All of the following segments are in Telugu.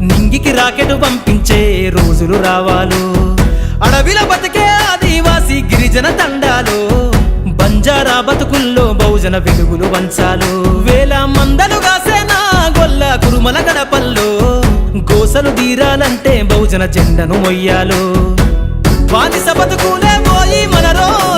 నింగికి రాకెట్ పంపించే రోజులు రావాలు. అడవిల బతికే ఆదివాసి గిరిజన తండాలు బంజారా బతుకుల్లో బహుజన వెలుగులు వంచాలు. వేల మందలు కాసేనా గొల్ల కురుమల గడపల్లో గోసలు తీరాలంటే బహుజన జెండను మొయ్యాలు. బానిస బతుకులే పోయి మన రోజు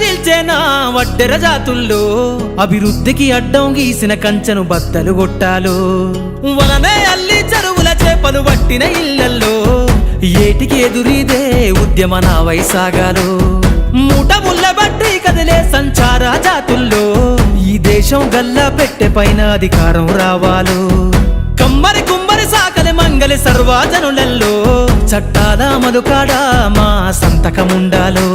చీల్చేనా వడ్డెర జాతుల్లో? అభివృద్ధికి అడ్డం గీసిన కంచెను బద్దలు కొట్టాలు? వలనే అల్లి చెరువుల చేపలు పట్టిన ఇళ్ళల్లో? ఏటికి ఎదురీదే ఉద్యమ నా వైసాగాలు? మూట ముళ్ళ బట్టి కదిలే సంచార జాతుల్లో? ఈ దేశం గల్లా పెట్టె పైన అధికారం రావాలు? కమ్మరి కుమ్మరి సాకలి మంగలి సర్వాజనులలో చట్టాల అమలు మా సంతకముండాలో?